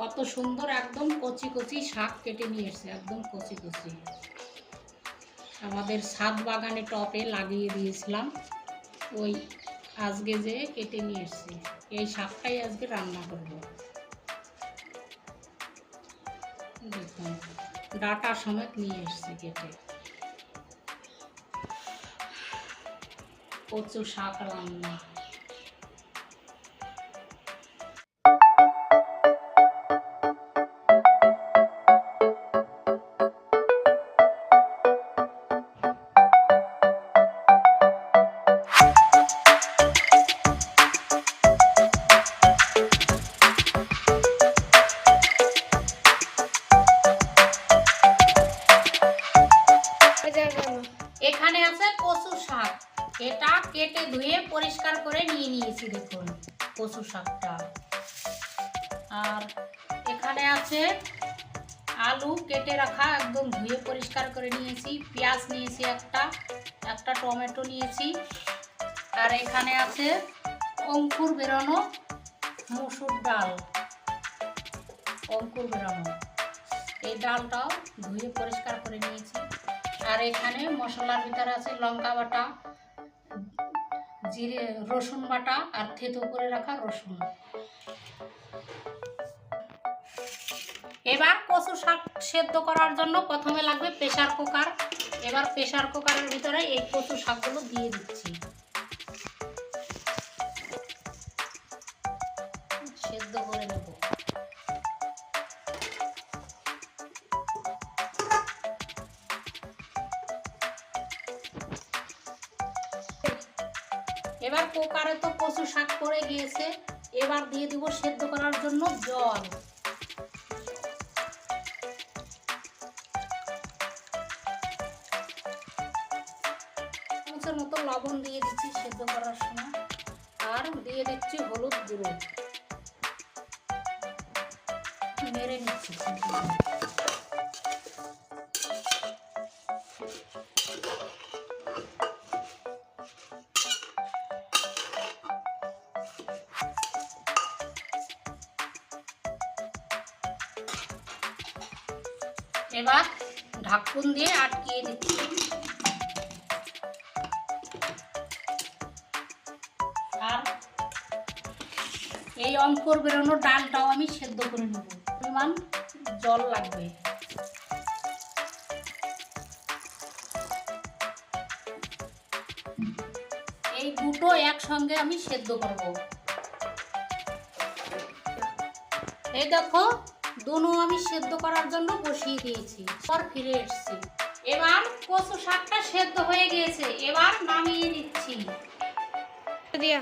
কত সুন্দর একদম কচি কচি শাক কেটে নিয়ে এসছে, একদম কচি কচি। আমাদের ছাদ বাগানে টপে লাগিয়ে দিয়েছিলাম, ওই আজকে যে কেটে নিয়ে এসছি, এই শাকটাই আজকে রান্না করব। দেখুন, ডাটা সমেত নিয়ে এসছি কেটে। কচু শাক রান্না। কচু শাকটা। আর এখানে আছে আলু কেটে রাখা, একদম ধুয়ে পরিষ্কার করে নিয়েছি। পেঁয়াজ নিয়েছি একটা একটা টমেটো নিয়েছি। আর এখানে আছে অঙ্কুর বেরোনো মুসুর ডাল। অঙ্কুর বেরোনো। এই ডালটাও ধুয়ে পরিষ্কার করে নিয়েছি। আর এখানে মশলার ভিতরে আছে লঙ্কা বাটা। জিরে, রসুন বাটা আর থেতো করে রাখা রসুন। এবার কচু শাক সেদ্ধ করার জন্য প্রথমে লাগবে প্রেসার কুকার। এবার প্রেসার কুকারের ভিতরে এই কচু শাকগুলো দিয়ে দিচ্ছি। কচু শাক পড়ে গিয়েছে, এবার দিয়ে দিব সেদ্ধ করার জন্য জল। মতো লবণ দিয়ে দিচ্ছি সেদ্ধ করার সময়। আর দিয়ে দিচ্ছি হলুদ গুঁড়ো। মেরে নিচ্ছি। এবার ঢাকুন দিয়ে আটকিয়ে দিচ্ছি। আর এই অঙ্কুর বেরোনো ডালটাও আমি সেদ্ধ করে নেব। পরিমাণ জল লাগবে। এই দুটো একসঙ্গে আমি সেদ্ধ করব। এই দেখো দুনো আমি সেদ্ধ করার জন্য বসিয়ে দিয়েছি। পর ফিরে এসেছি। এবার কচু শাকটা সেদ্ধ হয়ে গিয়েছে। এবার নামিয়ে দিচ্ছি দিয়া।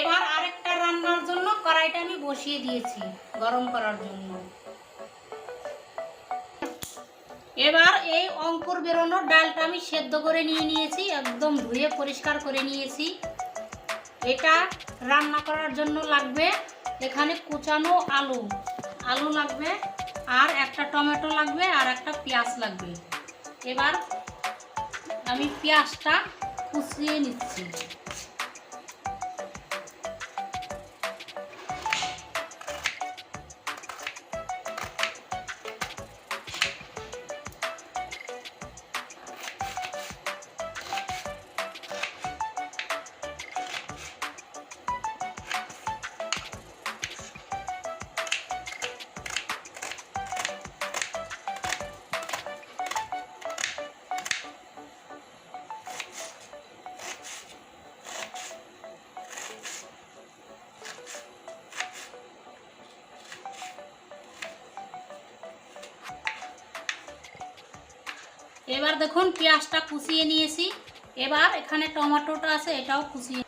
এবার আরেকটা রান্নার জন্য কড়াইটা আমি বসিয়ে দিয়েছি গরম করার জন্য। এবার এই অঙ্কুর বেরোনোর ডালটা আমি সেদ্ধ করে নিয়ে নিয়েছি একদম ধুয়ে পরিষ্কার করে নিয়েছি। এটা রান্না করার জন্য লাগবে এখানে কুচানো আলু। আলু লাগবে, আর একটা টমেটো লাগবে, আর একটা পেঁয়াজ লাগবে। এবার আমি পেঁয়াজটা কুচিয়ে নিচ্ছি। এবার দেখুন পেঁয়াজটা কুচিয়ে নিয়েছি। এবার এখানে টমেটোটা আছে, এটাও কুচিয়ে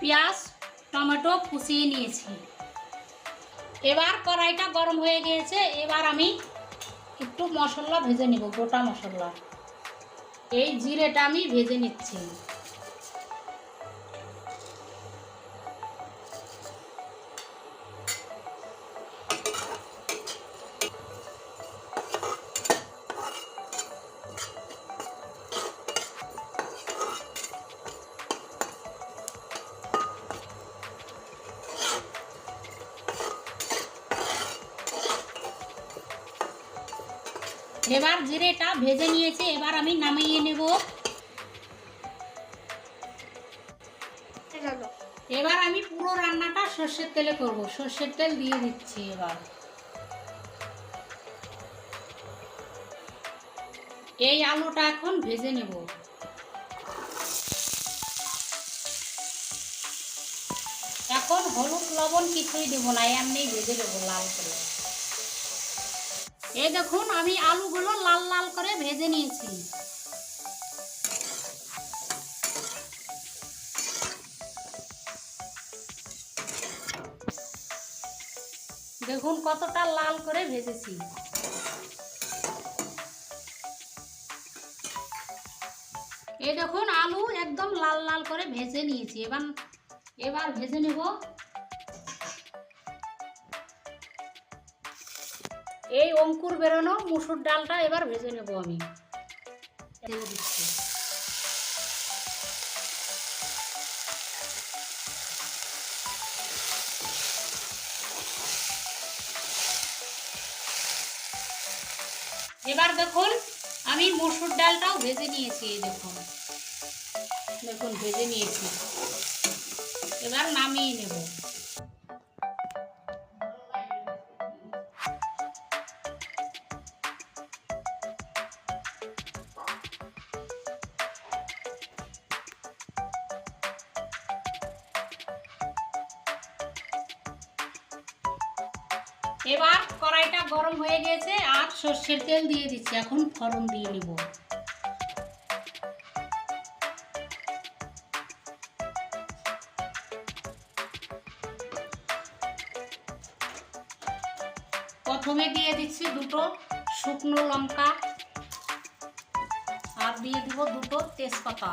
পেঁয়াজ, টমেটো কুচিয়ে নিয়েছি। এবার কড়াইটা গরম হয়ে গিয়েছে, এবার আমি একটু মশলা ভেজে নিব, গোটা মশলা। এই জিরেটা আমি ভেজে নিচ্ছি। এবার জিরেটা ভেজে নিয়েছি, এবার আমি নামিয়ে নেব। এবার আমি পুরো রান্নাটা সর্ষের তেলে করব, সর্ষের তেল দিয়ে দিচ্ছি এবার। এই আলুটা এখন ভেজে নেব। এখন হলুদ লবণ কিছুই দেবো না, এমনি ভেজে দেবো লাল করে। এই দেখুন, আমি আলুগুলো লাল লাল করে ভেজে নিয়েছি। দেখুন, কতটা লাল করে ভেজেছি। এই দেখুন, আলু একদম লাল লাল করে ভেজে নিয়েছি। এবার এবার ভেজে নেব। এই অঙ্কুর বেরোনো মুসুর ডালটা এবার ভেজে নেব আমি। এবার দেখুন, আমি মসুর ডালটাও ভেজে নিয়েছি দেখুন। দেখুন, ভেজে নিয়েছি। এবার নামিয়ে নেব। এবার কড়াইটা গরম হয়ে গেছে আর সর্ষের তেল দিয়ে দিচ্ছি। এখন ফড়ন দিয়ে নিব। প্রথমে দিয়ে দিচ্ছি দুটো শুকনো লঙ্কা। আর দিয়ে দিব দুটো তেজপাতা।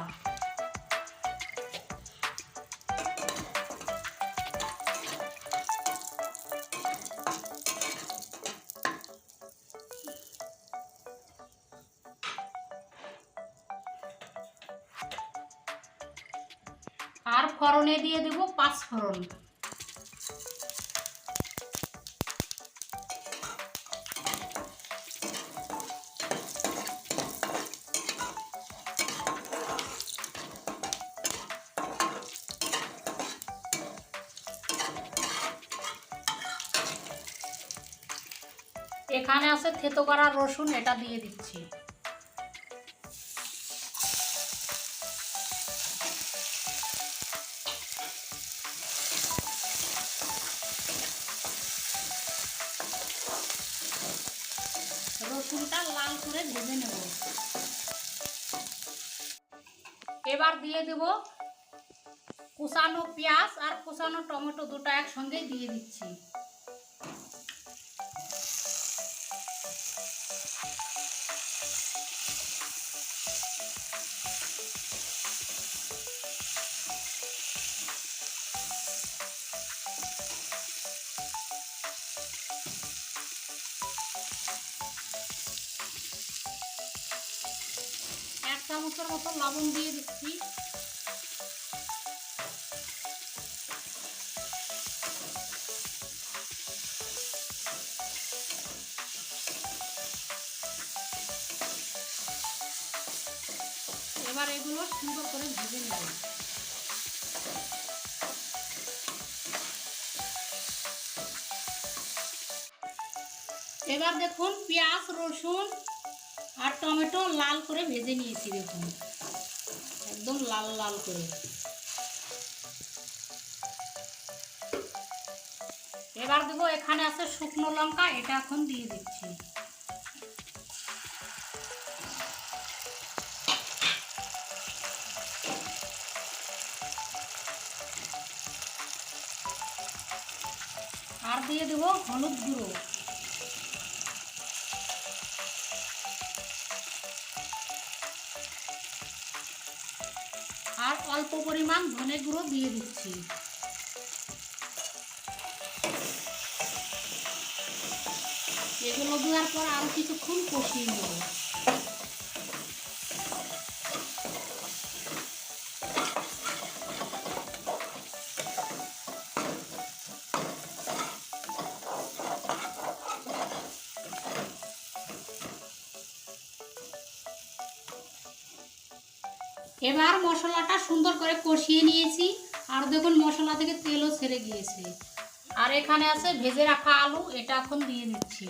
পাঁচ এখানে আছে থেতো করা রসুন এটা দিয়ে দিচ্ছি। রসুনটা লাল করে ভেজে নেব। এবার দিয়ে দেব কুচানো পেঁয়াজ আর কুচানো টমেটো দুটো একসঙ্গে দিয়ে দিচ্ছি। চামচের মতো লবণ দিয়ে দিচ্ছি। এবার এগুলো সুন্দর করে ভেজে নেব। এবার দেখুন পেঁয়াজ, রসুন আর টমেটো লাল করে ভেজে নিয়েছি দেখুন। একদম লাল লাল করে। এবার দেবো এখানে আছে শুকনো লঙ্কা, এটা এখন দিয়ে দিচ্ছি। আর দিয়ে দেবো হলুদ গুঁড়ো। অল্প পরিমাণ ধনে গুঁড়ো দিয়ে দিচ্ছি। এগুলো দেওয়ার পর আরও কিছুক্ষণ কষিয়ে নেব। এবার মশলাটা সুন্দর করে কষিয়ে নিয়েছি। আর দেখুন, মশলা থেকে তেলও ছেড়ে গিয়েছে। আর এখানে আছে ভেজে রাখা আলু, এটা এখন দিয়ে দিচ্ছি।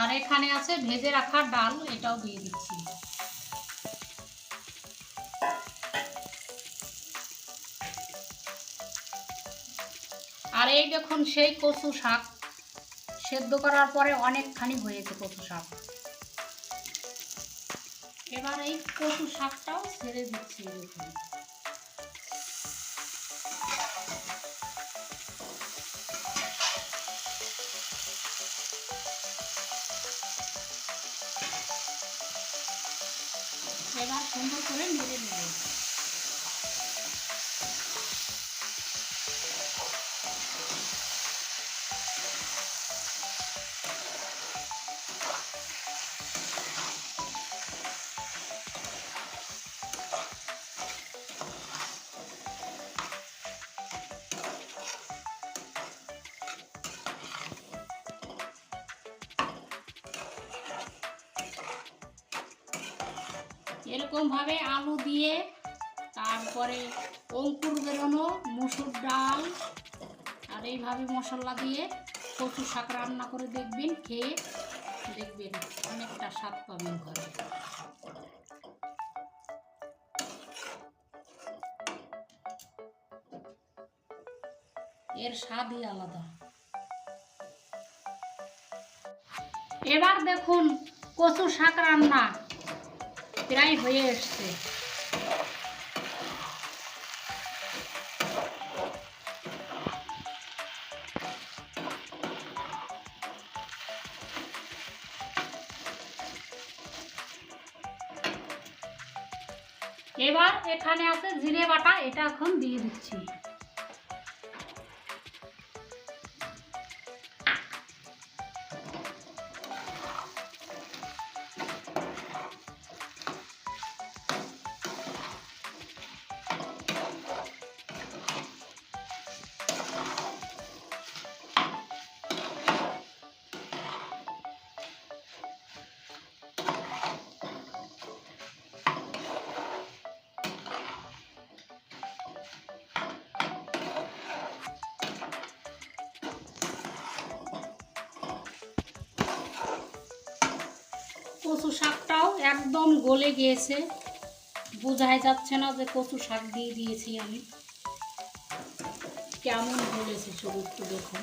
আর এখানে আছে ভেজে রাখা ডাল, এটাও দিয়ে দিচ্ছি। আর এই দেখুন, সেই কচু শাক। সেদ্ধ করার পরে অনেকখানি হয়েছে কচু শাক। এবার এই কচু শাকটাও ছেড়ে দিচ্ছি দেখুন এবার সুন্দর করে নেড়ে নেবে এরকম ভাবে আলু দিয়ে তারপরে অঙ্কুর বেরোনো, মুসুর ডাল, আর এইভাবে মশলা দিয়ে কচু শাক রান্না করে দেখবেন, খেয়ে দেখবেন অনেকটা স্বাদ পাবেন ঘরে। এর স্বাদই আলাদা। এবার দেখুন কচু শাক রান্না। প্রায় হয়ে এসছে এবার এখানে আছে জিরে বাটা এটা এখন দিয়ে দিচ্ছি। কচু শাকটাও একদম গলে গিয়েছে। বোঝাই যাচ্ছে না যে কচু শাক দিয়ে দিয়েছি আমি। কেমন গলেছে একটু দেখুন।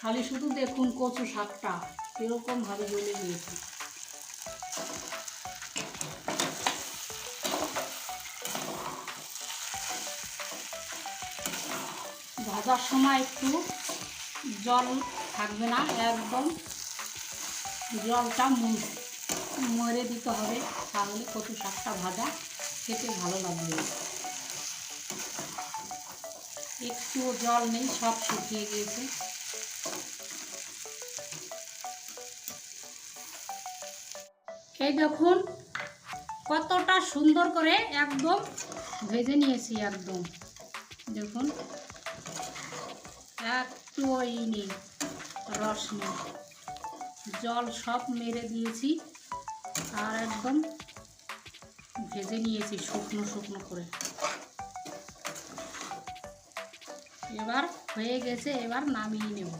খালি শুধু দেখুন কচু শাকটা এরকম ভাবে গলে গিয়েছে। ভাজার সময় একটু জল থাকবে না, একদম জলটা মরে দিতে হবে, তাহলে কচু শাকটা ভাজা খেতে ভালো লাগবে একটুও জল নেই, সব শুকিয়ে গিয়েছে। এই দেখুন, কতটা সুন্দর করে একদম ভেজে নিয়েছি একদম। দেখুন একটু ওই নেই, রস নেই। জল সব মেরে দিয়েছি আর একদম ভেজে নিয়েছি শুকনো শুকনো করে। এবার হয়ে গেছে, এবার নামিয়ে নেব।